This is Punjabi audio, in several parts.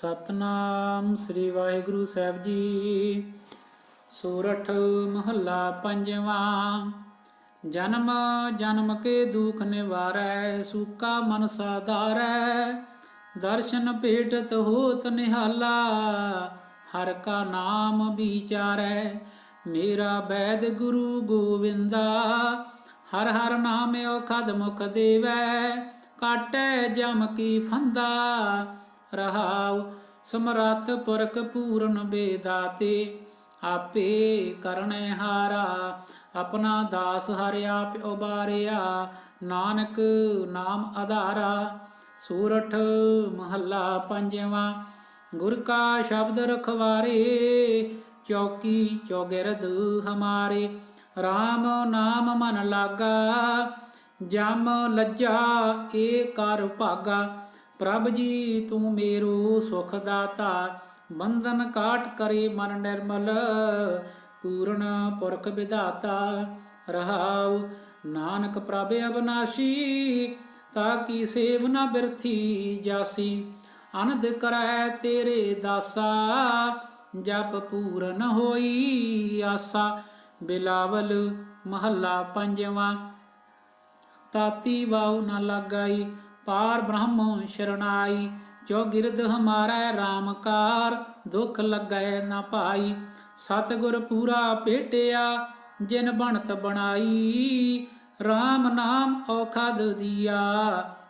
ਸਤਨਾਮ ਸ੍ਰੀ ਵਾਹਿਗੁਰੂ ਸਾਹਿਬ ਜੀ। ਸੂਰਠ ਮਹੱਲਾ ਪੰਜਵਾਂ, ਜਨਮ ਜਨਮ ਕੇ ਦੁਖ ਨਿਵਾਰੈ, ਸੂਕਾ ਮਨ ਸਾਧਾਰੈ ਦਰਸ਼ਨ ਭੇਟਤ ਹੋਤ ਨਿਹਾਲਾ, ਹਰ ਕਾ ਨਾਮ ਵਿਚਾਰੈ, ਮੇਰਾ ਬੈਦ ਗੁਰੂ ਗੋਵਿੰਦਾ, ਹਰ ਹਰ ਨਾਮ ਔਖਦ ਮੁਖ ਦੇਵੈ, ਕਾਟੈ ਜਮ ਕੀ ਫੰਦਾ ਰਹਾਉ, ਸਮਰੱਥ ਪੁਰਖ ਪੂਰਨ ਬੇਦਾਤੇ, ਆਪੇ ਕਰਨੇ ਹਾਰਾ, ਆਪਣਾ ਦਾਸ ਹਰਿ ਆਪ ਉਬਾਰਿਆ, ਨਾਨਕ ਨਾਮ ਆਧਾਰਾ ਸੂਰਠ ਮਹੱਲਾ ਪੰਜਵਾਂ, ਗੁਰ ਕਾ ਸ਼ਬਦ ਰਖਵਾਰੇ, ਚੌਕੀ ਚੌਗਿਰਦ ਹਮਾਰੇ RAM ਨਾਮ ਮਨ ਲਾਗਾ, ਜਮ ਲੱਜਾ ਏ ਕਰ ਭਾਗਾ ਪ੍ਰਭ ਜੀ, ਤੂੰ ਮੇਰੋ ਸੁਖ ਦਾਤਾ, ਬੰਧਨ ਕਾਟ ਕਰੇ ਮਨ ਨਿਰਮਲ, ਪੂਰਨ ਪੁਰਖ ਵਿਧਾਤਾ। ਰਹਾਉ ਨਾਨਕ ਪ੍ਰਭ ਅਬਨਾਸ਼ੀ, ਤਾਂ ਕੀ ਸੇਵ ਨਾ ਬਿਰਥੀ ਜਾਸੀ। ਅਨੰਦ ਕਰੈ ਤੇਰੇ ਦਾਸਾ, ਜਪ ਪੂਰਨ ਹੋਈ ਆਸਾ। ਬਿਲਾਵਲ ਮਹੱਲਾ ਪੰਜਵਾਂ, ਤਾਤੀ ਵਾਉ ਨ ਲਾਗਾਈ ਪਾਰ ਬ੍ਰਹਮ ਸ਼ਰਣਾਈ ਜੋ ਗਿਰਦ ਹਮਾਰਾ ਰਾਮਕਾਰ ਦੁਖ ਲੱਗੈ ਨ ਪਾਈ। ਸਤਿਗੁਰ ਪੂਰਾ ਭੇਟਿਆ, ਜਿਨ ਬਣਤ ਬਣਾਈ। RAM ਨਾਮ ਔਖਦ ਦੀਆ,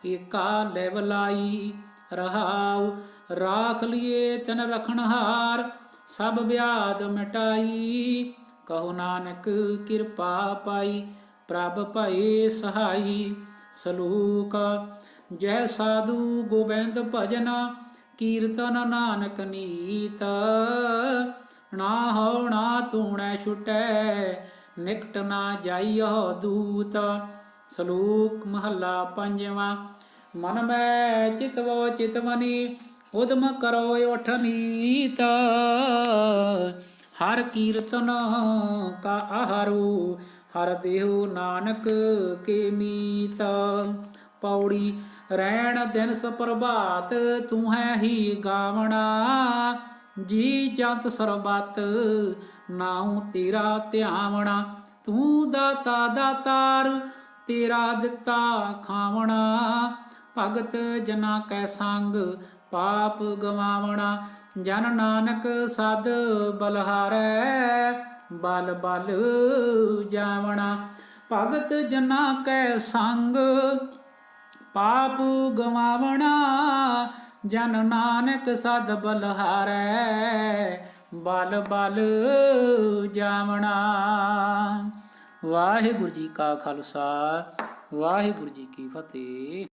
ਏਕਾ ਲੈਵਲਾਈ ਰਹਾਉ, ਰਾਖ ਲਿਏ ਤਨ ਰਖਣਹਾਰ ਸਭ ਵਿਆਦ ਮਟਾਈ। ਕਹੋ ਨਾਨਕ ਕਿਰਪਾ ਪਾਈ, ਪ੍ਰਭ ਭਏ ਸਹਾਈ। ਸਲੂਕ ਜੈ ਸਾਧੂ ਗੋਬਿੰਦ ਭਜਨ, ਕੀਰਤਨ ਨਾਨਕ ਨੀਤ। ਨਾ ਹੋ ਨਾ ਤੂਣੈ ਛੁਟੈ, ਨਿਕਟ ਨਾ ਜਾਈਓ ਦੂਤ। ਸਲੂਕ ਮਹੱਲਾ ਪੰਜਵਾਂ, ਮਨ ਮੈਂ ਚਿਤਵੋ ਚਿਤਵਨੀ ਉਦਮ ਕਰੋ ਉਠਨੀਤ ਹਰ ਕੀਰਤਨ ਕਾ ਆਹਾਰੂ, ਹਰ ਦੇਹੁ ਨਾਨਕ ਕੇ ਮੀਤ। ਪੌੜੀ, ਰਹਿਣ ਦਿਨ ਸੁਪਰਭਾਤ, ਤੂੰ ਹੈ ਹੀ ਗਾਵਣਾ। ਜੀ ਜੰਤ ਸਰਬਤ, ਨਾਉ ਤੇਰਾ ਧਿਆਵਣਾ। ਤੂੰ ਦਾਤਾ ਦਾਤਾਰ, ਤੇਰਾ ਦਿੱਤਾ ਖਾਵਣਾ। ਭਗਤ ਜਨਾ ਕੈ ਸੰਗ, ਪਾਪ ਗਵਾਵਣਾ। ਜਨ ਨਾਨਕ ਸਦ ਬਲਹਾਰੈ, ਬਲ ਬਲ ਜਾਵਣਾ। ਭਗਤ ਜਨਾ ਕੈ ਸੰਗ ਪਾਪ ਗਵਾਵਣਾ, ਜਨ ਨਾਨਕ ਸਦ ਬਲਹਾਰੈ ਬਲ ਬਲ ਜਾਵਣਾ। ਵਾਹਿਗੁਰੂ ਜੀ ਕਾ ਖਾਲਸਾ, ਵਾਹਿਗੁਰੂ ਜੀ ਕੀ ਫਤਿਹ।